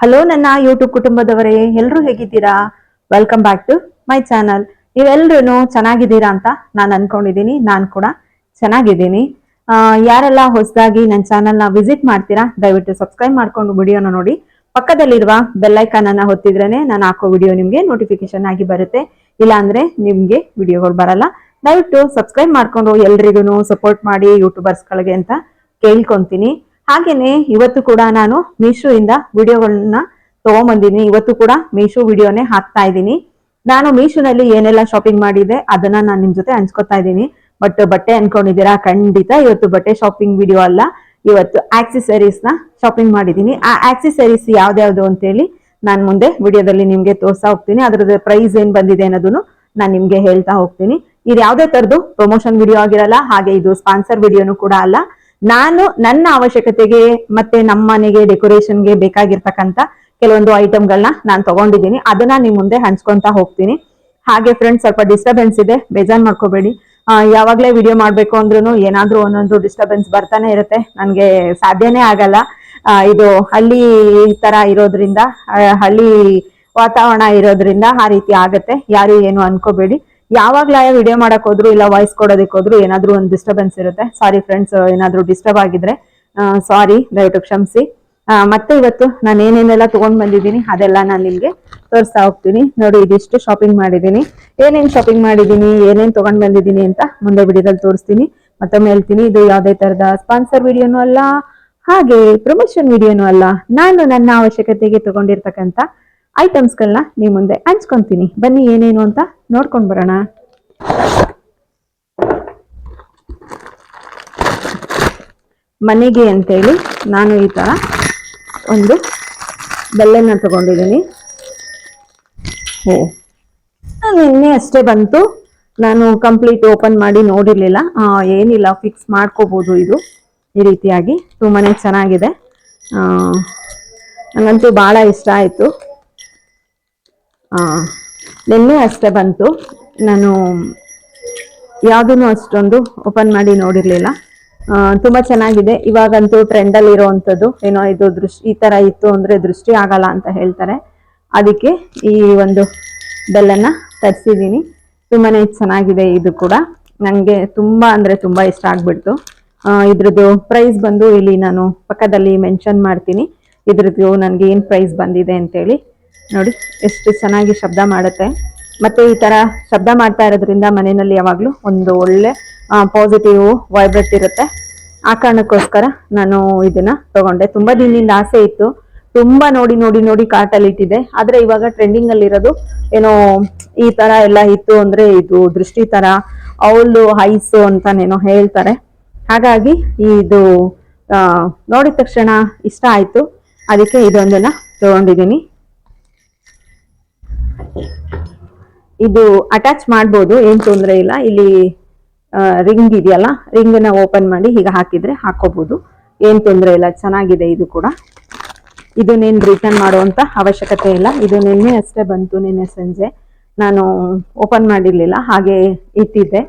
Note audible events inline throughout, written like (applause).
Hello ನನ್ನ YouTube ಕುಟುಂಬದವರೇ ಎಲ್ಲರೂ ಹೇಗಿದ್ದೀರಾ? Welcome back to my channel ನೀವೆಲ್ಲರೂ ಚೆನ್ನಾಗಿದ್ದೀರಾ ಅಂತ ನಾನು ಅನ್ಕೊಂಡಿದ್ದೀನಿ, ನಾನು ಕೂಡ ಚೆನ್ನಾಗಿದ್ದೀನಿ. ಯಾರೆಲ್ಲ ಹೊಸದಾಗಿ ನನ್ನ ಚಾನಲ್ನ ವಿಸಿಟ್ ಮಾಡ್ತೀರಾ, ದಯವಿಟ್ಟು ಸಬ್ಸ್ಕ್ರೈಬ್ ಮಾಡ್ಕೊಂಡು ವಿಡಿಯೋನ ನೋಡಿ. ಪಕ್ಕದಲ್ಲಿರುವ ಬೆಲ್ಲೈಕಾನ್ ಅನ್ನ ಹೊತ್ತಿದ್ರೇ ನಾನು ಹಾಕೋ ವಿಡಿಯೋ ನಿಮಗೆ ನೋಟಿಫಿಕೇಶನ್ ಆಗಿ ಬರುತ್ತೆ. ಇಲ್ಲಾಂದ್ರೆ ನಿಮ್ಗೆ ವಿಡಿಯೋಗಳು ಬರಲ್ಲ. ದಯವಿಟ್ಟು ಸಬ್ಸ್ಕ್ರೈಬ್ ಮಾಡ್ಕೊಂಡು ಎಲ್ರಿಗೂ ಸಪೋರ್ಟ್ ಮಾಡಿ ಯೂಟ್ಯೂಬರ್ಸ್ಗಳಿಗೆ ಅಂತ ಕೇಳ್ಕೊಂತೀನಿ. ಹಾಗೇನೆ ಇವತ್ತು ಕೂಡ ನಾನು ಮೀಶೋ ಇಂದ ವಿಡಿಯೋಗಳನ್ನ ತಗೊಂಬಂದಿನಿ ಇವತ್ತು ಕೂಡ ಮೀಶೋ ವಿಡಿಯೋನೇ ಹಾಕ್ತಾ ಇದ್ದೀನಿ. ನಾನು ಮೀಶೋನಲ್ಲಿ ಏನೆಲ್ಲ ಶಾಪಿಂಗ್ ಮಾಡಿದೆ ಅದನ್ನ ನಾನು ನಿಮ್ ಜೊತೆ ಹಂಚ್ಕೊತಾ ಇದ್ದೀನಿ. ಬಟ್ ಬಟ್ಟೆ ಅನ್ಕೊಂಡಿದ್ದೀರಾ? ಖಂಡಿತ ಇವತ್ತು ಬಟ್ಟೆ ಶಾಪಿಂಗ್ ವಿಡಿಯೋ ಅಲ್ಲ. ಇವತ್ತು ಆಕ್ಸೆಸರೀಸ್ನ ಶಾಪಿಂಗ್ ಮಾಡಿದ್ದೀನಿ. ಆ ಆಕ್ಸೆಸರೀಸ್ ಯಾವ್ದ್ಯಾವ್ದು ಅಂತೇಳಿ ನಾನು ಮುಂದೆ ವಿಡಿಯೋದಲ್ಲಿ ನಿಮ್ಗೆ ತೋರಿಸ್ತಾ ಹೋಗ್ತೀನಿ. ಅದ್ರದ್ದು ಪ್ರೈಸ್ ಏನ್ ಬಂದಿದೆ ಅನ್ನೋದನ್ನು ನಾನು ನಿಮ್ಗೆ ಹೇಳ್ತಾ ಹೋಗ್ತೀನಿ. ಇದು ಯಾವ್ದೇ ತರದ್ದು ಪ್ರಮೋಷನ್ ವಿಡಿಯೋ ಆಗಿರಲ್ಲ, ಹಾಗೆ ಇದು ಸ್ಪಾನ್ಸರ್ ವಿಡಿಯೋನು ಕೂಡ ಅಲ್ಲ. ನಾನು ನನ್ನ ಅವಶ್ಯಕತೆಗೆ ಮತ್ತೆ ನಮ್ಮ ಮನೆಗೆ ಡೆಕೋರೇಷನ್ಗೆ ಬೇಕಾಗಿರ್ತಕ್ಕಂಥ ಕೆಲವೊಂದು ಐಟಮ್ಗಳನ್ನ ನಾನು ತಗೊಂಡಿದ್ದೀನಿ. ಅದನ್ನ ನಿಮ್ ಮುಂದೆ ಹಂಚ್ಕೊಂತ ಹೋಗ್ತೀನಿ. ಹಾಗೆ ಫ್ರೆಂಡ್ಸ್ ಸ್ವಲ್ಪ ಡಿಸ್ಟರ್ಬೆನ್ಸ್ ಇದೆ. ಬೇಜಾರ್ ಮಾಡ್ಕೋಬೇಡಿ. ಯಾವಾಗಲೇ ವಿಡಿಯೋ ಮಾಡ್ಬೇಕು ಅಂದ್ರೂ ಏನಾದ್ರೂ ಒಂದೊಂದು ಡಿಸ್ಟರ್ಬೆನ್ಸ್ ಬರ್ತಾನೆ ಇರುತ್ತೆ. ನನಗೆ ಸಾಧ್ಯನೇ ಆಗಲ್ಲ. ಇದು ಹಳ್ಳಿ ತರ ಇರೋದ್ರಿಂದ ಹಳ್ಳಿ ವಾತಾವರಣ ಇರೋದ್ರಿಂದ ಆ ರೀತಿ ಆಗತ್ತೆ. ಯಾರು ಏನು ಅನ್ಕೋಬೇಡಿ. ಯಾವಾಗ್ಲೇ ವಿಡಿಯೋ ಮಾಡಕ್ ಹೋದ್ರು ಇಲ್ಲ ವಾಯ್ಸ್ ಕೊಡೋದಕ್ಕೆ ಹೋದ್ರು ಏನಾದ್ರೂ ಒಂದು ಡಿಸ್ಟರ್ಬೆನ್ಸ್ ಇರುತ್ತೆ. ಸಾರಿ ಫ್ರೆಂಡ್ಸ್ ಏನಾದ್ರೂ ಡಿಸ್ಟರ್ಬ್ ಆಗಿದ್ರೆ ಸಾರಿ ದಯವಿಟ್ಟು ಕ್ಷಮಿಸಿ. ಮತ್ತೆ ಇವತ್ತು ನಾನು ಏನೇನೆಲ್ಲ ತಗೊಂಡ್ ಬಂದಿದ್ದೀನಿ ಅದೆಲ್ಲ ನಾನು ನಿಮ್ಗೆ ತೋರಿಸ್ತಾ ಹೋಗ್ತೀನಿ. ನೋಡಿ, ಇದಿಷ್ಟು ಶಾಪಿಂಗ್ ಮಾಡಿದ್ದೀನಿ. ಏನೇನ್ ಶಾಪಿಂಗ್ ಮಾಡಿದ್ದೀನಿ, ಏನೇನ್ ತಗೊಂಡ್ ಬಂದಿದ್ದೀನಿ ಅಂತ ಮುಂದೆ ವಿಡಿಯೋದಲ್ಲಿ ತೋರಿಸ್ತೀನಿ. ಮತ್ತೊಮ್ಮೆ ಹೇಳ್ತೀನಿ, ಇದು ಯಾವುದೇ ತರದ ಸ್ಪಾನ್ಸರ್ ವಿಡಿಯೋನು ಅಲ್ಲ, ಹಾಗೆ ಪ್ರಮೋಷನ್ ವಿಡಿಯೋನು ಅಲ್ಲ. ನಾನು ನನ್ನ ಅವಶ್ಯಕತೆಗೆ ತಗೊಂಡಿರ್ತಕ್ಕಂಥ ಐಟಮ್ಸ್ಗಳನ್ನ ನಿಮ್ಮ ಮುಂದೆ ಹಂಚ್ಕೊಂತೀನಿ. ಬನ್ನಿ, ಏನೇನು ಅಂತ ನೋಡ್ಕೊಂಡು ಬರೋಣ. ಮನೆಗೆ ಅಂತೇಳಿ ನಾನು ಈ ತರ ಒಂದು ಬೆಲ್ಲನ ತಗೊಂಡಿದ್ದೀನಿ. ಓ. ನಿನ್ನೆ ಅಷ್ಟೇ ಬಂತು. ನಾನು ಕಂಪ್ಲೀಟ್ ಓಪನ್ ಮಾಡಿ ನೋಡಿರ್ಲಿಲ್ಲ. ಏನಿಲ್ಲ ಫಿಕ್ಸ್ ಮಾಡ್ಕೋಬಹುದು ಇದು. ಈ ರೀತಿಯಾಗಿ. ತುಂಬಾ ಚೆನ್ನಾಗಿದೆ. ನನಗಂತೂ ಭಾಳ ಇಷ್ಟ ಆಯ್ತು. ನಿನ್ನೆ ಅಷ್ಟೇ ಬಂತು. ನಾನು ಯಾವುದೂ ಅಷ್ಟೊಂದು ಓಪನ್ ಮಾಡಿ ನೋಡಿರಲಿಲ್ಲ. ತುಂಬ ಚೆನ್ನಾಗಿದೆ. ಇವಾಗಂತೂ ಟ್ರೆಂಡಲ್ಲಿ ಇರೋವಂಥದ್ದು ಏನೋ ಇದು ದೃಷ್ಟಿ, ಈ ಥರ ಇತ್ತು ಅಂದರೆ ದೃಷ್ಟಿ ಆಗಲ್ಲ ಅಂತ ಹೇಳ್ತಾರೆ. ಅದಕ್ಕೆ ಈ ಒಂದು ಬೆಲ್ಲನ್ನು ತರಿಸಿದ್ದೀನಿ. ತುಂಬಾ ಚೆನ್ನಾಗಿದೆ ಇದು ಕೂಡ. ನನಗೆ ತುಂಬ ಅಂದರೆ ತುಂಬ ಇಷ್ಟ ಆಗ್ಬಿಡ್ತು. ಇದ್ರದ್ದು ಪ್ರೈಸ್ ಬಂದು ಇಲ್ಲಿ ನಾನು ಪಕ್ಕದಲ್ಲಿ ಮೆನ್ಷನ್ ಮಾಡ್ತೀನಿ. ಇದ್ರದ್ದು ನನಗೆ ಏನು ಪ್ರೈಸ್ ಬಂದಿದೆ ಅಂತೇಳಿ. ನೋಡಿ, ಎಷ್ಟು ಚೆನ್ನಾಗಿ ಶಬ್ದ ಮಾಡುತ್ತೆ. ಮತ್ತೆ ಈ ತರ ಶಬ್ದ ಮಾಡ್ತಾ ಇರೋದ್ರಿಂದ ಮನೆಯಲ್ಲಿ ಯಾವಾಗಲೂ ಒಂದು ಒಳ್ಳೆ ಪಾಸಿಟಿವ್ ವೈಬ್ರೇಟ್ ಇರುತ್ತೆ. ಆ ಕಾರಣಕ್ಕೋಸ್ಕರ ನಾನು ಇದನ್ನ ತಗೊಂಡೆ. ತುಂಬಾ ದಿನದಿಂದ ಆಸೆ ಇತ್ತು. ತುಂಬಾ ನೋಡಿ ನೋಡಿ ನೋಡಿ ಕಾರ್ಟಲ್ಲಿ ಇಟ್ಟಿದೆ. ಆದ್ರೆ ಇವಾಗ ಟ್ರೆಂಡಿಂಗ್ ಅಲ್ಲಿ ಇರೋದು ಏನೋ ಈ ತರ ಎಲ್ಲ ಇತ್ತು ಅಂದ್ರೆ ಇದು ದೃಷ್ಟಿ ತರ, ಅವಳು ಅಂತ ಅಂತಾನೇನೋ ಹೇಳ್ತಾರೆ. ಹಾಗಾಗಿ ಇದು ನೋಡಿದ ತಕ್ಷಣ ಇಷ್ಟ ಆಯ್ತು. ಅದಕ್ಕೆ ಇದೊಂದನ್ನ ತಗೊಂಡಿದ್ದೀನಿ. ಇದು ಅಟ್ಯಾಚ್ ಮಾಡ್ಬೋದು, ಏನ್ ತೊಂದರೆ ಇಲ್ಲ. ಇಲ್ಲಿ ರಿಂಗ್ ಇದೆಯಲ್ಲ ರಿಂಗ್ನ ಓಪನ್ ಮಾಡಿ ಹೀಗೆ ಹಾಕಿದ್ರೆ ಹಾಕೋಬಹುದು ಏನ್ ತೊಂದರೆ ಇಲ್ಲ, ಚೆನ್ನಾಗಿದೆ ಇದು ಕೂಡ. ಇದನ್ನೇನು ರಿಟರ್ನ್ ಮಾಡುವಂತ ಅವಶ್ಯಕತೆ ಇಲ್ಲ. ಇದು ನಿನ್ನೆ ಅಷ್ಟೇ ಬಂತು, ನಿನ್ನೆ ಸಂಜೆ. ನಾನು ಓಪನ್ ಮಾಡಿರ್ಲಿಲ್ಲ, ಹಾಗೆ ಇಟ್ಟಿದ್ದೆ.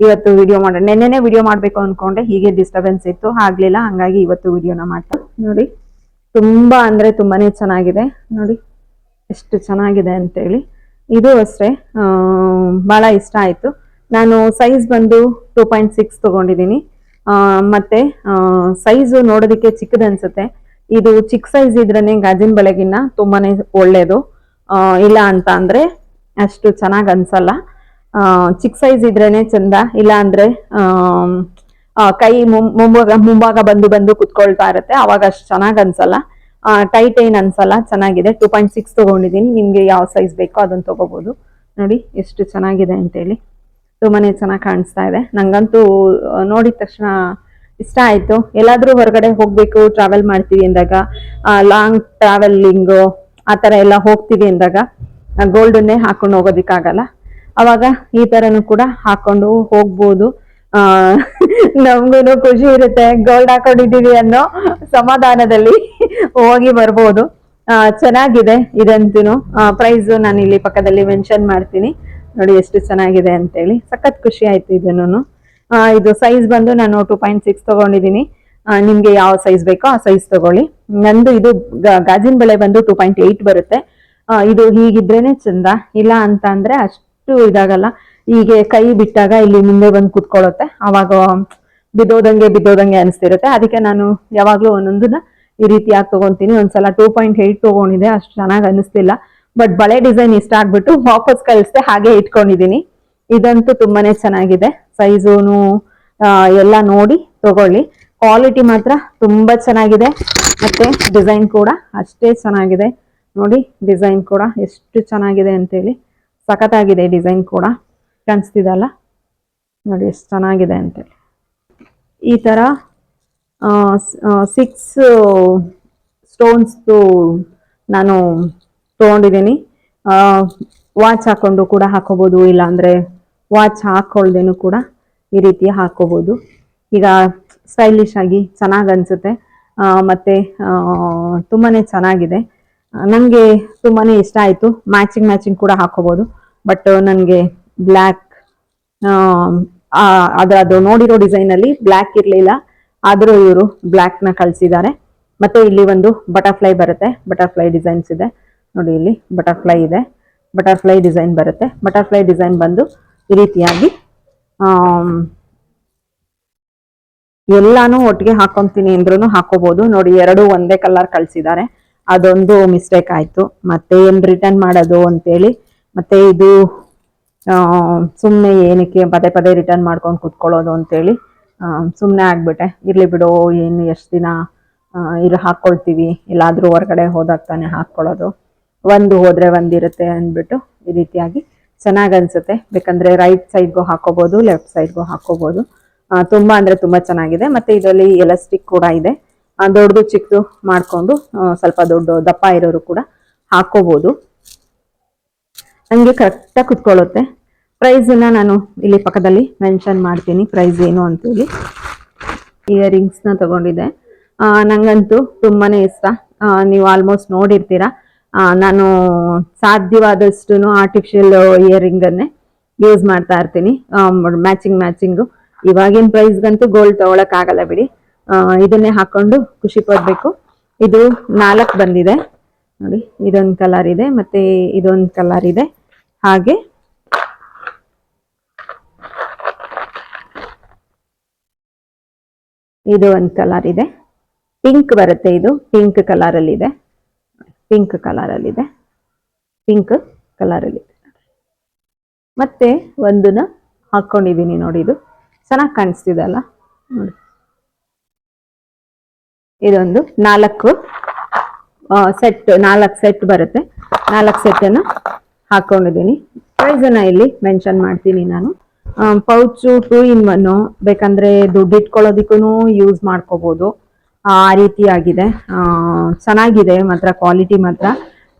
ಇವತ್ತು ವಿಡಿಯೋ ಮಾಡ ನೆನ್ನೆನೇ ವಿಡಿಯೋ ಮಾಡ್ಬೇಕು ಅನ್ಕೊಂಡೆ, ಹೀಗೆ ಡಿಸ್ಟರ್ಬೆನ್ಸ್ ಇತ್ತು. ಆಗ್ಲಿಲ್ಲ, ಹಂಗಾಗಿ ಇವತ್ತು ವಿಡಿಯೋನ ಮಾಡ್ತಾ. ನೋಡಿ, ತುಂಬಾ ಅಂದ್ರೆ ತುಂಬಾನೇ ಚೆನ್ನಾಗಿದೆ. ನೋಡಿ, ಎಷ್ಟು ಚೆನ್ನಾಗಿದೆ ಅಂತೇಳಿ. ಇದು ಅಷ್ಟೇ. ಭಾಳ ಇಷ್ಟ ಆಯಿತು. ನಾನು ಸೈಜ್ ಬಂದು ಟೂ ಪಾಯಿಂಟ್ ಸಿಕ್ಸ್ ತಗೊಂಡಿದ್ದೀನಿ. ಮತ್ತು ಸೈಜು ನೋಡೋದಕ್ಕೆ ಚಿಕ್ಕದನ್ಸುತ್ತೆ ಇದು ಚಿಕ್ಕ ಸೈಜ್ ಇದ್ರೇ ಗಾಜಿನ ಬಳೆಗಿನ್ನ ತುಂಬಾ ಒಳ್ಳೇದು. ಇಲ್ಲ ಅಂತ ಅಂದರೆ ಅಷ್ಟು ಚೆನ್ನಾಗಿ ಅನಿಸಲ್ಲ. ಚಿಕ್ಕ ಸೈಜ್ ಇದ್ರೇನೆ ಚಂದ. ಇಲ್ಲ ಅಂದರೆ ಕೈ ಮುಂಭಾಗ ಮುಂಭಾಗ ಬಂದು ಬಂದು ಕುತ್ಕೊಳ್ತಾ ಇರುತ್ತೆ. ಅವಾಗ ಅಷ್ಟು ಚೆನ್ನಾಗಿ ಅನ್ಸಲ್ಲ. ಟೈಟ್ ಏನ್ ಅನ್ಸಲ್ಲ, ಚೆನ್ನಾಗಿದೆ. ಟೂ ಪಾಯಿಂಟ್ ಸಿಕ್ಸ್ ತಗೊಂಡಿದ್ದೀನಿ ನಿಮ್ಗೆ ಯಾವ ಸೈಜ್ ಬೇಕೋ ಅದನ್ನ ತಗೋಬಹುದು ನೋಡಿ, ಎಷ್ಟು ಚೆನ್ನಾಗಿದೆ ಅಂತೇಳಿ. ತುಂಬಾನೇ ಚೆನ್ನಾಗಿ ಕಾಣಿಸ್ತಾ ಇದೆ. ನಂಗಂತೂ ನೋಡಿದ ತಕ್ಷಣ ಇಷ್ಟ ಆಯ್ತು. ಎಲ್ಲಾದ್ರೂ ಹೊರಗಡೆ ಹೋಗ್ಬೇಕು ಟ್ರಾವೆಲ್ ಮಾಡ್ತೀವಿ ಅಂದಾಗ ಲಾಂಗ್ ಟ್ರಾವೆಲಿಂಗ್ ಆ ತರ ಎಲ್ಲ ಹೋಗ್ತೀವಿ ಅಂದಾಗ ಗೋಲ್ಡನ್ನೇ ಹಾಕೊಂಡು ಹೋಗೋದಿಕ್ಕಾಗಲ್ಲ. ಅವಾಗ ಈ ತರನು ಕೂಡ ಹಾಕೊಂಡು ಹೋಗ್ಬೋದು. ಆ, ನಮ್ಗೂನು ಖುಷಿ ಇರುತ್ತೆ. ಗೋಲ್ಡ್ ಹಾಕೊಂಡಿದೀವಿ ಅನ್ನೋ ಸಮಾಧಾನದಲ್ಲಿ ಹೋಗಿ ಬರ್ಬೋದು. ಚೆನ್ನಾಗಿದೆ ಇದಂತೂ. ಪ್ರೈಸ್ ನಾನು ಇಲ್ಲಿ ಪಕ್ಕದಲ್ಲಿ ಮೆನ್ಷನ್ ಮಾಡ್ತೀನಿ. ನೋಡಿ ಎಷ್ಟು ಚೆನ್ನಾಗಿದೆ ಅಂತೇಳಿ. ಸಖತ್ ಖುಷಿ ಆಯ್ತು ಇದನ್ನು ಇದು ಸೈಜ್ ಬಂದು ನಾನು ಟೂ ಪಾಯಿಂಟ್ ಸಿಕ್ಸ್ ತಗೊಂಡಿದ್ದೀನಿ. ನಿಮ್ಗೆ ಯಾವ ಸೈಜ್ ಬೇಕೋ ಆ ಸೈಜ್ ತಗೊಳ್ಳಿ. ನಂದು ಇದು ಗಾಜಿನ ಬೆಳೆ ಬಂದು ಟೂ ಪಾಯಿಂಟ್ ಏಯ್ಟ್ ಬರುತ್ತೆ. ಇದು ಹೀಗಿದ್ರೇನೆ ಚಂದ. ಇಲ್ಲ ಅಂತ ಅಷ್ಟು ಇದಾಗಲ್ಲ. ಹೀಗೆ ಕೈ ಬಿಟ್ಟಾಗ ಇಲ್ಲಿ ಮುಂದೆ ಬಂದು ಕುತ್ಕೊಳ್ಳುತ್ತೆ. ಅವಾಗ ಬಿದ್ದೋದಂಗೆ ಬಿದ್ದೋದಂಗೆ ಅನಿಸ್ತಿರುತ್ತೆ. ಅದಕ್ಕೆ ನಾನು ಯಾವಾಗಲೂ ಒಂದೊಂದನ್ನ ಈ ರೀತಿಯಾಗಿ ತಗೊಂತೀನಿ. ಒಂದ್ಸಲ ಟೂ ಪಾಯಿಂಟ್ ಏಯ್ಟ್ ತಗೊಂಡಿದೆ ಅಷ್ಟು ಚೆನ್ನಾಗಿ ಅನಿಸ್ತಿಲ್ಲ. ಬಟ್ ಬಳೆ ಡಿಸೈನ್ ಇಷ್ಟ ಆಗ್ಬಿಟ್ಟು ವಾಪಸ್ ಕಳಿಸ್ದೆ, ಹಾಗೆ ಇಟ್ಕೊಂಡಿದೀನಿ ಇದಂತೂ ತುಂಬಾನೇ ಚೆನ್ನಾಗಿದೆ. ಸೈಜೂನು ಎಲ್ಲ ನೋಡಿ ತಗೊಳ್ಳಿ. ಕ್ವಾಲಿಟಿ ಮಾತ್ರ ತುಂಬಾ ಚೆನ್ನಾಗಿದೆ. ಮತ್ತೆ ಡಿಸೈನ್ ಕೂಡ ಅಷ್ಟೇ ಚೆನ್ನಾಗಿದೆ. ನೋಡಿ, ಡಿಸೈನ್ ಕೂಡ ಎಷ್ಟು ಚೆನ್ನಾಗಿದೆ ಅಂತೇಳಿ. ಸಖತ್ತಾಗಿದೆ ಡಿಸೈನ್ ಕೂಡ. ಕಾಣಿಸ್ತಿದಲ್ಲ ನೋಡಿ ಎಷ್ಟು ಚೆನ್ನಾಗಿದೆ ಅಂತೇಳಿ ಈ ಥರ ಸಿಕ್ಸ್ ಸ್ಟೋನ್ಸ್ದು ನಾನು ತೊಗೊಂಡಿದ್ದೀನಿ. ವಾಚ್ ಹಾಕ್ಕೊಂಡು ಕೂಡ ಹಾಕೋಬೋದು, ಇಲ್ಲಾಂದರೆ ವಾಚ್ ಹಾಕ್ಕೊಳ್ದೇನು ಕೂಡ ಈ ರೀತಿ ಹಾಕೋಬೋದು. ಈಗ ಸ್ಟೈಲಿಶ್ ಆಗಿ ಚೆನ್ನಾಗಿ ಅನಿಸುತ್ತೆ. ಮತ್ತು ತುಂಬಾ ಚೆನ್ನಾಗಿದೆ. ನನಗೆ ತುಂಬಾ ಇಷ್ಟ ಆಯಿತು. ಮ್ಯಾಚಿಂಗ್ ಮ್ಯಾಚಿಂಗ್ ಕೂಡ ಹಾಕೋಬೋದು. ಬಟ್ ನನಗೆ ಬ್ಲ್ಯಾಕ್ ಆ ಅದು ನೋಡಿರೋ ಡಿಸೈನ್ ಅಲ್ಲಿ ಬ್ಲ್ಯಾಕ್ ಇರಲಿಲ್ಲ. ಆದರೂ ಇವರು ಬ್ಲ್ಯಾಕ್ನ ಕಳಿಸಿದ್ದಾರೆ. ಮತ್ತೆ ಇಲ್ಲಿ ಒಂದು ಬಟರ್ಫ್ಲೈ ಬರುತ್ತೆ. ಬಟರ್ಫ್ಲೈ ಡಿಸೈನ್ಸ್ ಇದೆ. ನೋಡಿ ಇಲ್ಲಿ ಬಟರ್ಫ್ಲೈ ಇದೆ. ಬಟರ್ಫ್ಲೈ ಡಿಸೈನ್ ಬರುತ್ತೆ. ಬಟರ್ಫ್ಲೈ ಡಿಸೈನ್ ಬಂದು ಈ ರೀತಿಯಾಗಿ ಆಮ್, ಎಲ್ಲಾನು ಒಟ್ಟಿಗೆ ಹಾಕೊಂತೀನಿ ಅಂದ್ರೂ ಹಾಕೋಬಹುದು ನೋಡಿ ಎರಡು ಒಂದೇ ಕಲರ್ ಕಳ್ಸಿದ್ದಾರೆ. ಅದೊಂದು ಮಿಸ್ಟೇಕ್ ಆಯ್ತು. ಮತ್ತೆ ಏನ್ ರಿಟರ್ನ್ ಮಾಡೋದು ಅಂತೇಳಿ ಮತ್ತೆ ಇದು ಸುಮ್ಮನೆ ಏನಕ್ಕೆ ಪದೇ ಪದೇ ರಿಟರ್ನ್ ಮಾಡ್ಕೊಂಡು ಕುತ್ಕೊಳ್ಳೋದು ಅಂತೇಳಿ ಸುಮ್ಮನೆ ಆಗಿಬಿಟ್ಟೆ. ಇರಲಿ ಬಿಡು ಏನು ಎಷ್ಟು ದಿನ ಇಲ್ಲಿ ಹಾಕ್ಕೊಳ್ತೀವಿ ಎಲ್ಲಾದರೂ ಹೊರಗಡೆ ಹೋದಾಗ ತಾನೇ ಹಾಕ್ಕೊಳ್ಳೋದು ಒಂದು ಹೋದರೆ ಒಂದಿರುತ್ತೆ ಅಂದ್ಬಿಟ್ಟು ಈ ರೀತಿಯಾಗಿ ಚೆನ್ನಾಗಿ ಅನ್ಸುತ್ತೆ. ಬೇಕಂದರೆ ರೈಟ್ ಸೈಡ್ಗೂ ಹಾಕೋಬೋದು ಲೆಫ್ಟ್ ಸೈಡ್ಗೂ ಹಾಕೋಬೋದು. ತುಂಬ ಅಂದರೆ ತುಂಬ ಚೆನ್ನಾಗಿದೆ. ಮತ್ತೆ ಇದರಲ್ಲಿ ಎಲಾಸ್ಟಿಕ್ ಕೂಡ ಇದೆ. ದೊಡ್ಡದು ಚಿಕ್ಕದು ಮಾಡ್ಕೊಂಡು ಸ್ವಲ್ಪ ದೊಡ್ಡ ದಪ್ಪ ಇರೋರು ಕೂಡ ಹಾಕೋಬಹುದು ನನಗೆ ಕರೆಕ್ಟಾಗಿ ಕುತ್ಕೊಳ್ಳುತ್ತೆ. ಪ್ರೈಸನ್ನ ನಾನು ಇಲ್ಲಿ ಪಕ್ಕದಲ್ಲಿ ಮೆನ್ಷನ್ ಮಾಡ್ತೀನಿ. ಪ್ರೈಸ್ ಏನು ಅಂತೇಳಿ ಇಯರಿಂಗ್ಸ್ನ ತಗೊಂಡಿದ್ದೆ. ನನಗಂತೂ ತುಂಬಾ ಇಷ್ಟ. ನೀವು ಆಲ್ಮೋಸ್ಟ್ ನೋಡಿರ್ತೀರಾ. ನಾನು ಸಾಧ್ಯವಾದಷ್ಟು ಆರ್ಟಿಫಿಷಿಯಲ್ ಇಯರಿಂಗನ್ನೇ ಯೂಸ್ ಮಾಡ್ತಾ ಇರ್ತೀನಿ. ಮ್ಯಾಚಿಂಗ್ ಮ್ಯಾಚಿಂಗು ಇವಾಗಿನ ಪ್ರೈಸ್ಗಂತೂ ಗೋಲ್ಡ್ ತೊಗೊಳಕ್ಕಾಗಲ್ಲ ಬಿಡಿ. ಇದನ್ನೇ ಹಾಕೊಂಡು ಖುಷಿ ಪಡಬೇಕು. ಇದು ನಾಲ್ಕು ಬಂದಿದೆ. ನೋಡಿ, ಇದೊಂದು ಕಲರ್ ಇದೆ ಮತ್ತೆ ಇದೊಂದು ಕಲರ್ ಇದೆ. ಹಾಗೆ ಇದು ಒಂದು ಕಲರ್ ಇದೆ. ಪಿಂಕ್ ಬರುತ್ತೆ ಇದು. ಪಿಂಕ್ ಕಲರ್ ಅಲ್ಲಿ ಇದೆ. ಪಿಂಕ್ ಕಲರ್ ಅಲ್ಲಿ ಇದೆ. ಪಿಂಕ್ ಕಲರ್ ಅಲ್ಲಿ ಮತ್ತೆ ಒಂದನ್ನ ಹಾಕೊಂಡಿದ್ದೀನಿ ನೋಡಿ ಇದು. ಚೆನ್ನಾಗಿ ಕಾಣಿಸ್ತಿದೆ ಅಲ್ಲ? ನೋಡಿ. ಇದೊಂದು ನಾಲ್ಕು ಸೆಟ್ ನಾಲ್ಕು ಸೆಟ್ ಬರುತ್ತೆ. ನಾಲ್ಕು ಸೆಟ್ಟನ್ನು ಹಾಕೊಂಡಿದ್ದೀನಿ. ಪ್ರೈಸನ್ನು ಇಲ್ಲಿ ಮೆನ್ಷನ್ ಮಾಡ್ತೀನಿ ನಾನು. ಪೌಚು ಟೂ ಇನ್ ಒನ್ ಬೇಕಂದ್ರೆ ದುಡ್ಡು ಇಟ್ಕೊಳ್ಳೋದಕ್ಕೂ ಯೂಸ್ ಮಾಡ್ಕೋಬೋದು. ಆ ರೀತಿಯಾಗಿದೆ ಆ, ಚೆನ್ನಾಗಿದೆ ಮಾತ್ರ ಕ್ವಾಲಿಟಿ ಮಾತ್ರ.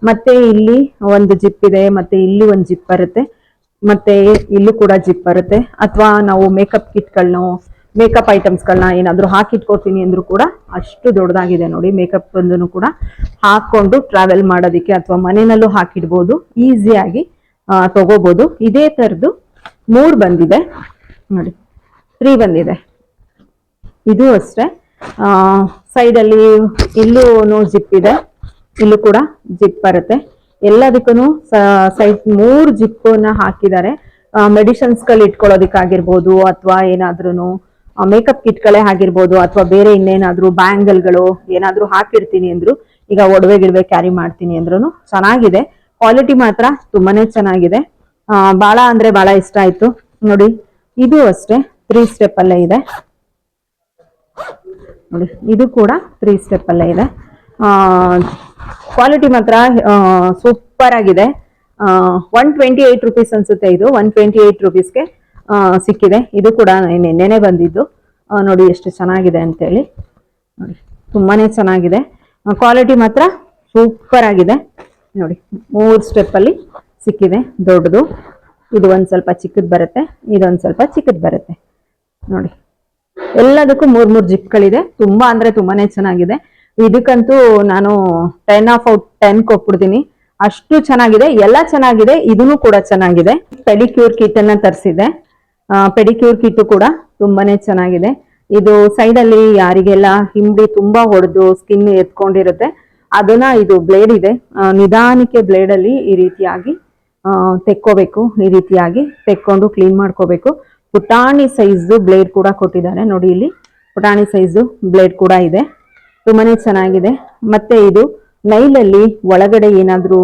ಮತ್ತೆ ಇಲ್ಲಿ ಒಂದು ಜಿಪ್ ಇದೆ ಮತ್ತೆ ಇಲ್ಲಿ ಒಂದು ಜಿಪ್ ಬರುತ್ತೆ. ಮತ್ತೆ ಇಲ್ಲೂ ಕೂಡ ಜಿಪ್ ಬರುತ್ತೆ. ಅಥವಾ ನಾವು ಮೇಕಪ್ ಕಿಟ್ಗಳನ್ನ ಮೇಕಪ್ ಐಟಮ್ಸ್ಗಳನ್ನ ಏನಾದರೂ ಹಾಕಿಟ್ಕೋತೀನಿ ಅಂದರೂ ಕೂಡ ಅಷ್ಟು ದೊಡ್ಡದಾಗಿದೆ ನೋಡಿ ಮೇಕಪ್ ಬಂದೂ ಕೂಡ. ಹಾಕೊಂಡು ಟ್ರಾವೆಲ್ ಮಾಡೋದಕ್ಕೆ ಅಥವಾ ಮನೆಯಲ್ಲೂ ಹಾಕಿಡ್ಬೋದು ಈಸಿಯಾಗಿ ತಗೋಬಹುದು ಇದೇ ಥರದ್ದು ಮೂರು ಬಂದಿದೆ. ನೋಡಿ ತ್ರೀ ಬಂದಿದೆ. ಇದು ಅಷ್ಟೇ. ಸೈಡಲ್ಲಿ ಇಲ್ಲೂ ಜಿಪ್ ಇದೆ. ಇಲ್ಲೂ ಕೂಡ ಜಿಪ್ ಬರುತ್ತೆ. ಎಲ್ಲದಕ್ಕೂ ಸೈಡ್ ಮೂರು ಜಿಪ್ಪನ್ನ ಹಾಕಿದ್ದಾರೆ. ಮೆಡಿಸಿನ್ಸ್ಗಳು ಇಟ್ಕೊಳ್ಳೋದಕ್ಕಾಗಿರ್ಬೋದು ಅಥವಾ ಏನಾದ್ರೂ ಮೇಕಪ್ ಕಿಟ್ಗಳೇ ಆಗಿರ್ಬೋದು ಅಥವಾ ಬೇರೆ ಇನ್ನೇನಾದ್ರೂ ಬ್ಯಾಂಗಲ್ಗಳು ಏನಾದ್ರೂ ಹಾಕಿರ್ತೀನಿ ಅಂದ್ರು ಈಗ ಒಡವೆ ಗಿಡವೆ ಕ್ಯಾರಿ ಮಾಡ್ತೀನಿ ಅಂದ್ರೂ ಚೆನ್ನಾಗಿದೆ. ಕ್ವಾಲಿಟಿ ಮಾತ್ರ ತುಂಬಾನೇ ಚೆನ್ನಾಗಿದೆ. ಆ, ಬಹಳ ಅಂದ್ರೆ ಬಹಳ ಇಷ್ಟ ಆಯ್ತು. ನೋಡಿ ಇದು ಅಷ್ಟೇ ತ್ರೀ ಸ್ಟೆಪ್ ಅಲ್ಲೇ ಇದೆ. ನೋಡಿ ಇದು ಕೂಡ ತ್ರೀ ಸ್ಟೆಪ್ ಅಲ್ಲೇ ಇದೆ. ಆ ಕ್ವಾಲಿಟಿ ಮಾತ್ರ ಸೂಪರ್ ಆಗಿದೆ. ಒನ್ ಟ್ವೆಂಟಿ ಏಟ್ ರುಪೀಸ್ ಅನ್ಸುತ್ತೆ ಇದು. ಒನ್ ಟ್ವೆಂಟಿ ಏಟ್ ರುಪೀಸ್ಗೆ ಸಿಕ್ಕಿದೆ. ಇದು ಕೂಡ ನಿನ್ನೆನೆ ಬಂದಿದ್ದು. ನೋಡಿ ಎಷ್ಟು ಚೆನ್ನಾಗಿದೆ ಅಂತೇಳಿ. ನೋಡಿ, ತುಂಬಾನೇ ಚೆನ್ನಾಗಿದೆ. ಕ್ವಾಲಿಟಿ ಮಾತ್ರ ಸೂಪರ್ ಆಗಿದೆ. ನೋಡಿ, ಮೂರು ಸ್ಟೆಪ್ಪಲ್ಲಿ ಸಿಕ್ಕಿದೆ ದೊಡ್ಡದು. ಇದು ಒಂದು ಸ್ವಲ್ಪ ಚಿಕ್ಕದು ಬರುತ್ತೆ, ಇದೊಂದು ಸ್ವಲ್ಪ ಚಿಕ್ಕದು ಬರುತ್ತೆ. ನೋಡಿ, ಎಲ್ಲದಕ್ಕೂ ಮೂರು ಮೂರು ಜಿಪ್ಗಳಿದೆ. ತುಂಬಾ ಅಂದ್ರೆ ತುಂಬಾನೇ ಚೆನ್ನಾಗಿದೆ. ಇದಕ್ಕಂತೂ ನಾನು ಟೆನ್ ಆಫ್ ಔಟ್ ಟೆನ್ ಕೊಟ್ಬಿಡ್ತೀನಿ. ಅಷ್ಟು ಚೆನ್ನಾಗಿದೆ, ಎಲ್ಲ ಚೆನ್ನಾಗಿದೆ ಇದನ್ನು ಕೂಡ ಚೆನ್ನಾಗಿದೆ. ಪೆಡಿಕ್ಯೂರ್ ಕಿಟ್ ಅನ್ನ ತರಿಸಿದೆ ಪೆಡಿಕ್ಯೂರ್ ಕಿಟ್ ಕೂಡ ತುಂಬಾನೇ ಚೆನ್ನಾಗಿದೆ. ಇದು ಸೈಡ್ ಅಲ್ಲಿ ಯಾರಿಗೆಲ್ಲ ಹಿಂಡಿ ತುಂಬಾ ಹೊಡೆದು ಸ್ಕಿನ್ ಎತ್ಕೊಂಡಿರುತ್ತೆ, ಅದನ್ನ ಇದು ಬ್ಲೇಡ್ ಇದೆ. ನಿಧಾನಕ್ಕೆ ಬ್ಲೇಡ್ ಅಲ್ಲಿ ಈ ರೀತಿಯಾಗಿ ತೆಕ್ಕೋಬೇಕು, ಈ ರೀತಿಯಾಗಿ ತೆಕ್ಕೊಂಡು ಕ್ಲೀನ್ ಮಾಡ್ಕೋಬೇಕು. ಪುಟಾಣಿ ಸೈಜ್ ಬ್ಲೇಡ್ ಕೂಡ ಕೊಟ್ಟಿದ್ದಾರೆ ನೋಡಿ ಇಲ್ಲಿ. ಪುಟಾಣಿ ಸೈಜ್ ಬ್ಲೇಡ್ ಕೂಡ ಇದೆ. ತುಂಬಾನೇ ಚೆನ್ನಾಗಿದೆ. ಮತ್ತೆ ಇದು ನೈಲಲ್ಲಿ ಒಳಗಡೆ ಏನಾದ್ರೂ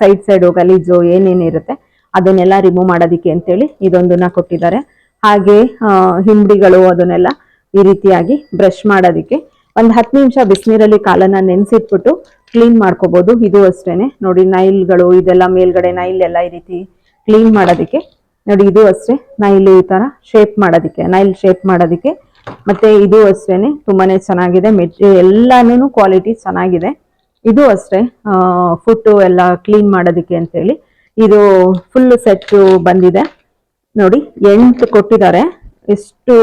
ಸೈಡ್ ಸೈಡ್ ಗಲೀಜು ಏನೇನಿರುತ್ತೆ ಅದನ್ನೆಲ್ಲ ರಿಮೂವ್ ಮಾಡೋದಿಕ್ಕೆ ಅಂತೇಳಿ ಇದೊಂದನ್ನ ಕೊಟ್ಟಿದ್ದಾರೆ. ಹಾಗೆ ಹಿಂಬಡಿಗಳು ಅದನ್ನೆಲ್ಲ ಈ ರೀತಿಯಾಗಿ ಬ್ರಷ್ ಮಾಡೋದಿಕ್ಕೆ. ಒಂದು ಹತ್ತು ನಿಮಿಷ ಬಿಸಿನೀರಲ್ಲಿ ಕಾಲನ್ನ ನೆನೆಸಿಟ್ಬಿಟ್ಟು ಕ್ಲೀನ್ ಮಾಡ್ಕೋಬೋದು. ಇದು ಅಷ್ಟೇ ನೋಡಿ, ನೈಲ್ಗಳು, ಇದೆಲ್ಲ ಮೇಲ್ಗಡೆ ನೈಲ್ ಎಲ್ಲ ಈ ರೀತಿ ಕ್ಲೀನ್ ಮಾಡೋದಕ್ಕೆ. ನೋಡಿ, ಇದು ಅಷ್ಟೇ. ನೈಲ್ ಈ ತರ ಶೇಪ್ ಮಾಡೋದಕ್ಕೆ, ನೈಲ್ ಶೇಪ್ ಮಾಡೋದಕ್ಕೆ. ಮತ್ತೆ ಇದು ಅಷ್ಟೇ ತುಂಬಾನೇ ಚೆನ್ನಾಗಿದೆ. ಮೆಟೀರಿಯಲ್ ಎಲ್ಲಾನು ಕ್ವಾಲಿಟಿ ಚೆನ್ನಾಗಿದೆ. ಇದು ಅಷ್ಟೇ. ಫುಟ್ಟು ಎಲ್ಲ ಕ್ಲೀನ್ ಮಾಡೋದಕ್ಕೆ ಅಂತೇಳಿ. ಇದು ಫುಲ್ ಸೆಟ್ ಬಂದಿದೆ. ನೋಡಿ, ಎಂಟು ಕೊಟ್ಟಿದ್ದಾರೆ. ಎಷ್ಟು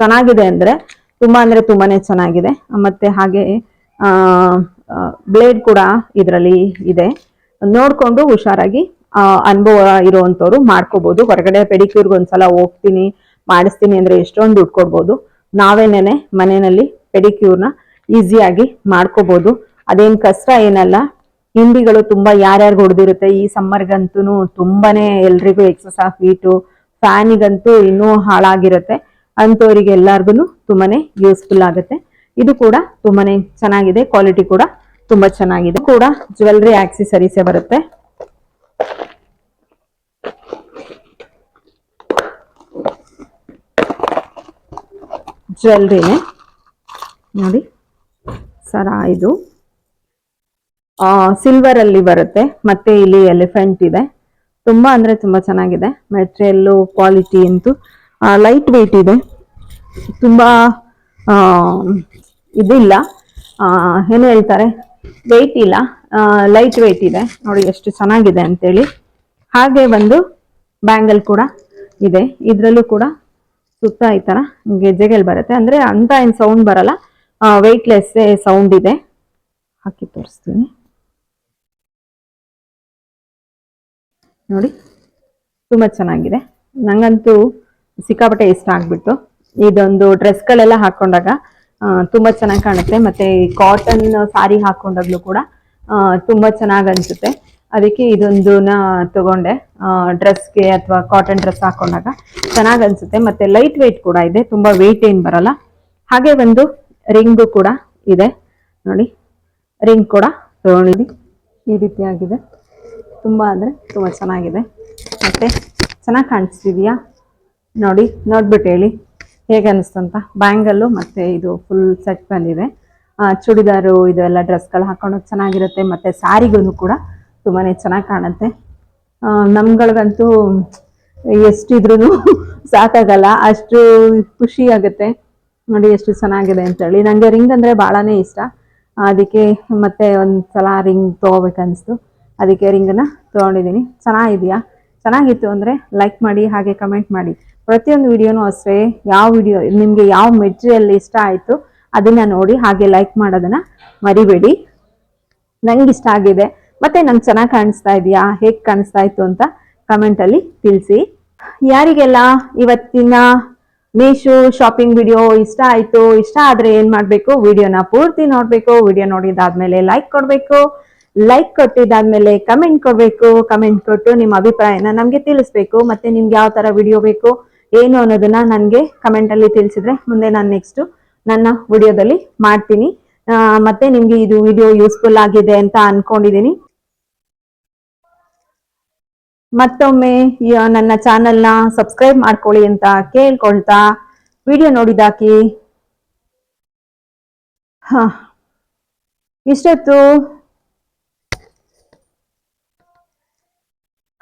ಚೆನ್ನಾಗಿದೆ ಅಂದರೆ, ತುಂಬ ಅಂದರೆ ತುಂಬಾನೇ ಚೆನ್ನಾಗಿದೆ. ಮತ್ತೆ ಹಾಗೆ ಬ್ಲೇಡ್ ಕೂಡ ಇದರಲ್ಲಿ ಇದೆ. ನೋಡಿಕೊಂಡು ಹುಷಾರಾಗಿ ಅನುಭವ ಇರೋವಂಥವ್ರು ಮಾಡ್ಕೋಬೋದು. ಹೊರಗಡೆ ಪೆಡಿಕ್ಯೂರ್ಗೆ ಒಂದ್ಸಲ ಹೋಗ್ತೀನಿ, ಮಾಡಿಸ್ತೀನಿ ಅಂದರೆ ಎಷ್ಟೊಂದು ದುಡ್ಡು ಕೊಡ್ಬೋದು. ನಾವೇನೇನೆ ಮನೆಯಲ್ಲಿ ಪೆಡಿಕ್ಯೂರ್ನ ಈಸಿಯಾಗಿ ಮಾಡ್ಕೋಬೋದು. ಅದೇನು ಕಷ್ಟ ಏನಲ್ಲ ಹಿಂಡಿಗಳು ತುಂಬಾ ಯಾರ್ಯಾರು ಹೊಡೆದಿರುತ್ತೆ? ಈ ಸಮ್ಮರ್ಗಂತೂ ತುಂಬಾನೇ ಎಲ್ರಿಗೂ ಎಕ್ಸಸ್ ಆಫ್ ಹೀಟು ಫ್ಯಾನಿಗಂತೂ ಇನ್ನೂ ಹಾಳಾಗಿರುತ್ತೆ. ಅಂಥವ್ರಿಗೆ ಎಲ್ಲಾರ್ಗು ತುಂಬಾನೇ ಯೂಸ್ಫುಲ್ ಆಗುತ್ತೆ. ಇದು ಕೂಡ ತುಂಬಾನೇ ಚೆನ್ನಾಗಿದೆ. ಕ್ವಾಲಿಟಿ ಕೂಡ ತುಂಬಾ ಚೆನ್ನಾಗಿದೆ. ಕೂಡ ಜ್ಯುವೆಲ್ರಿ ಆಕ್ಸೆಸರೀಸೇ ಬರುತ್ತೆ. ಜ್ಯುವೆಲ್ರಿನೇ ನೋಡಿ. ಸರ ಇದು. ಸಿಲ್ವರ್ ಅಲ್ಲಿ ಬರುತ್ತೆ. ಮತ್ತೆ ಇಲ್ಲಿ ಎಲಿಫೆಂಟ್ ಇದೆ. ತುಂಬಾ ಅಂದ್ರೆ ತುಂಬಾ ಚೆನ್ನಾಗಿದೆ. ಮೆಟೀರಿಯಲ್ ಕ್ವಾಲಿಟಿ ಅಂತೂ ಲೈಟ್ ವೆಯ್ಟ್ ಇದೆ. ತುಂಬಾ ಇದಿಲ್ಲ. ಏನು ಹೇಳ್ತಾರೆ? ವೆಯ್ಟ್ ಇಲ್ಲ. ಲೈಟ್ ವೆಯ್ಟ್ ಇದೆ. ನೋಡಿ ಎಷ್ಟು ಚೆನ್ನಾಗಿದೆ ಅಂತೇಳಿ. ಹಾಗೆ ಒಂದು ಬ್ಯಾಂಗಲ್ ಕೂಡ ಇದೆ. ಇದರಲ್ಲೂ ಕೂಡ ಸುತ್ತ ಈ ತರ ಗೆಜ್ಜೆಗಳು ಬರುತ್ತೆ. ಅಂದ್ರೆ ಅಂತ ಏನು ಸೌಂಡ್ ಬರಲ್ಲ. ವೆಯ್ಟ್ಲೆಸ್ ಸೌಂಡ್ ಇದೆ. ಹಾಕಿ ತೋರಿಸ್ತೀನಿ. ನೋಡಿ. ತುಂಬ ಚೆನ್ನಾಗಿದೆ. ನಂಗಂತೂ ಸಿಕ್ಕಾಪಟ್ಟೆ ಇಷ್ಟ ಆಗ್ಬಿಟ್ಟು ಇದೊಂದು ಡ್ರೆಸ್ಗಳೆಲ್ಲ ಹಾಕೊಂಡಾಗ ತುಂಬ ಚೆನ್ನಾಗಿ ಕಾಣುತ್ತೆ. ಮತ್ತೆ ಕಾಟನ್ ಸಾರಿ ಹಾಕೊಂಡಾಗ್ಲೂ ಕೂಡ ತುಂಬ ಚೆನ್ನಾಗಿ ಅನಿಸುತ್ತೆ. ಅದಕ್ಕೆ ಇದೊಂದನ್ನ ತಗೊಂಡೆ. ಡ್ರೆಸ್ಗೆ ಅಥವಾ ಕಾಟನ್ ಡ್ರೆಸ್ ಹಾಕೊಂಡಾಗ ಚೆನ್ನಾಗಿ ಅನಿಸುತ್ತೆ. ಮತ್ತೆ ಲೈಟ್ ವೆಯ್ಟ್ ಕೂಡ ಇದೆ. ತುಂಬ ವೆಯ್ಟ್ ಏನು ಬರಲ್ಲ. ಹಾಗೆ ಒಂದು ರಿಂಗು ಕೂಡ ಇದೆ. ನೋಡಿ. ರಿಂಗ್ ಕೂಡ ತಗೊಂಡಿದ್ದೀನಿ. ಈ ರೀತಿಯಾಗಿದೆ. ತುಂಬಾ ಅಂದ್ರೆ ತುಂಬಾ ಚೆನ್ನಾಗಿದೆ. ಮತ್ತೆ ಚೆನ್ನಾಗಿ ಕಾಣಿಸ್ತಿದೆಯಾ? ನೋಡಿ, ನೋಡ್ಬಿಟ್ಟು ಹೇಳಿ. ಹೇಗೆ ಅನ್ನಿಸ್ತಂತ ಬ್ಯಾಂಗಲ್ಲು ಮತ್ತೆ ಇದು ಫುಲ್ ಸೆಟ್ ಬಂದಿದೆ. ಚೂಡಿದಾರು ಇದೆಲ್ಲ ಡ್ರೆಸ್ಗಳು ಹಾಕೊಂಡು ಚೆನ್ನಾಗಿರುತ್ತೆ. ಮತ್ತೆ ಸ್ಯಾರಿಗೂ ಕೂಡ ತುಂಬಾನೇ ಚೆನ್ನಾಗಿ ಕಾಣುತ್ತೆ. ನಮ್ಗಳಿಗಂತೂ ಎಷ್ಟಿದ್ರೂ (laughs) ಸಾಕಾಗಲ್ಲ. ಅಷ್ಟು ಖುಷಿ ಆಗುತ್ತೆ. ನೋಡಿ ಎಷ್ಟು ಚೆನ್ನಾಗಿದೆ ಅಂತೇಳಿ. ನನಗೆ ರಿಂಗ್ ಅಂದ್ರೆ ಭಾಳನೇ ಇಷ್ಟ. ಅದಕ್ಕೆ ಮತ್ತೆ ಒಂದ್ಸಲ ರಿಂಗ್ ತೊಗೋಬೇಕನ್ನಿಸ್ತು ಅದಕ್ಕೆ ರಿಂಗನ್ನು ತೊಗೊಂಡಿದ್ದೀನಿ. ಚೆನ್ನಾಗಿದೆಯಾ? ಚೆನ್ನಾಗಿತ್ತು ಅಂದರೆ ಲೈಕ್ ಮಾಡಿ, ಹಾಗೆ ಕಮೆಂಟ್ ಮಾಡಿ. ಪ್ರತಿಯೊಂದು ವಿಡಿಯೋನೂ ಅಷ್ಟೇ, ಯಾವ ವಿಡಿಯೋ, ನಿಮಗೆ ಯಾವ ಮೆಟೀರಿಯಲ್ ಇಷ್ಟ ಆಯಿತು ಅದನ್ನ ನೋಡಿ, ಹಾಗೆ ಲೈಕ್ ಮಾಡೋದನ್ನ ಮರಿಬೇಡಿ. ನನಗೆ ಇಷ್ಟ ಆಗಿದೆ. ಮತ್ತೆ ನಂಗೆ ಚೆನ್ನಾಗಿ ಕಾಣಿಸ್ತಾ ಇದೆಯಾ? ಹೇಗೆ ಕಾಣಿಸ್ತಾ ಇತ್ತು ಅಂತ ಕಮೆಂಟಲ್ಲಿ ತಿಳಿಸಿ. ಯಾರಿಗೆಲ್ಲ ಇವತ್ತಿನ ಮೀಶೋ ಶಾಪಿಂಗ್ ವಿಡಿಯೋ ಇಷ್ಟ ಆಯ್ತು, ಇಷ್ಟ ಆದ್ರೆ ಏನು ಮಾಡಬೇಕು? ವಿಡಿಯೋನ ಪೂರ್ತಿ ನೋಡ್ಬೇಕು. ವಿಡಿಯೋ ನೋಡಿದಾದ್ಮೇಲೆ ಲೈಕ್ ಕೊಡ್ಬೇಕು. ಲೈಕ್ ಕೊಟ್ಟಿದ್ದಾದ್ಮೇಲೆ ಕಮೆಂಟ್ ಕೊಡ್ಬೇಕು ಕಮೆಂಟ್ ಕೊಟ್ಟು ನಿಮ್ಮ ಅಭಿಪ್ರಾಯನ ನಮ್ಗೆ ತಿಳಿಸ್ಬೇಕು, ಮತ್ತೆ ನಿಮ್ಗೆ ಯಾವ ತರ ವಿಡಿಯೋ ಬೇಕು, ಏನು ಅನ್ನೋದನ್ನ ನನಗೆ ಕಮೆಂಟಲ್ಲಿ ತಿಳಿಸಿದ್ರೆ ಮುಂದೆ ನಾನು ನೆಕ್ಸ್ಟ್ ನನ್ನ ವಿಡಿಯೋದಲ್ಲಿ ಮಾಡ್ತೀನಿ. ಮತ್ತೆ ನಿಮ್ಗೆ ಇದು ವಿಡಿಯೋ ಯೂಸ್ಫುಲ್ ಆಗಿದೆ ಅಂತ ಅನ್ಕೊಂಡಿದೀನಿ. ಮತ್ತೊಮ್ಮೆ ನನ್ನ ನನ್ನ ನ ಸಬ್ಸ್ಕ್ರೈಬ್ ಮಾಡ್ಕೊಳ್ಳಿ ಅಂತ ಕೇಳ್ಕೊಳ್ತಾ ವಿಡಿಯೋ ನೋಡಿದಾಕಿ ಹ, ಇಷ್ಟೊತ್ತು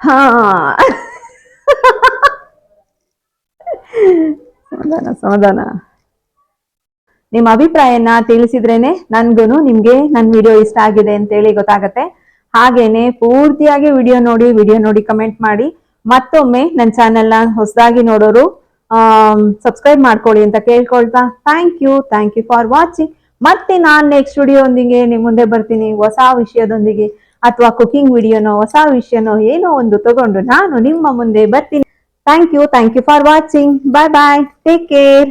ಹಾ. ಸಮಾಧಾನ ಸಮಾಧಾನ. ನಿಮ್ಮ ಅಭಿಪ್ರಾಯನ ತಿಳಿಸಿದ್ರೇನೆ ನನ್ಗೂನು ನಿಮ್ಗೆ ನನ್ನ ವಿಡಿಯೋ ಇಷ್ಟ ಆಗಿದೆ ಅಂತೇಳಿ ಗೊತ್ತಾಗತ್ತೆ. ಹಾಗೇನೆ ಪೂರ್ತಿಯಾಗಿ ವಿಡಿಯೋ ನೋಡಿ ವಿಡಿಯೋ ನೋಡಿ ಕಮೆಂಟ್ ಮಾಡಿ, ಮತ್ತೊಮ್ಮೆ ನನ್ನ ಚಾನೆಲ್ನ ಹೊಸದಾಗಿ ನೋಡೋರು ಸಬ್ಸ್ಕ್ರೈಬ್ ಮಾಡ್ಕೊಳ್ಳಿ ಅಂತ ಕೇಳ್ಕೊಳ್ತಾ thank you thank you for watching ಮತ್ತೆ ನಾನ್ ನೆಕ್ಸ್ಟ್ ವಿಡಿಯೋ ಒಂದಿಗೆ ನಿಮ್ ಮುಂದೆ ಬರ್ತೀನಿ. ಹೊಸ ವಿಷಯದೊಂದಿಗೆ. ಅಥವಾ ಕುಕಿಂಗ್ ವಿಡಿಯೋನೋ ಹೊಸ ವಿಷಯನೋ, ಏನೋ ಒಂದು ತಗೊಂಡು ನಾನು ನಿಮ್ಮ ಮುಂದೆ ಬರ್ತೀನಿ. Thank you thank you for watching bye bye take care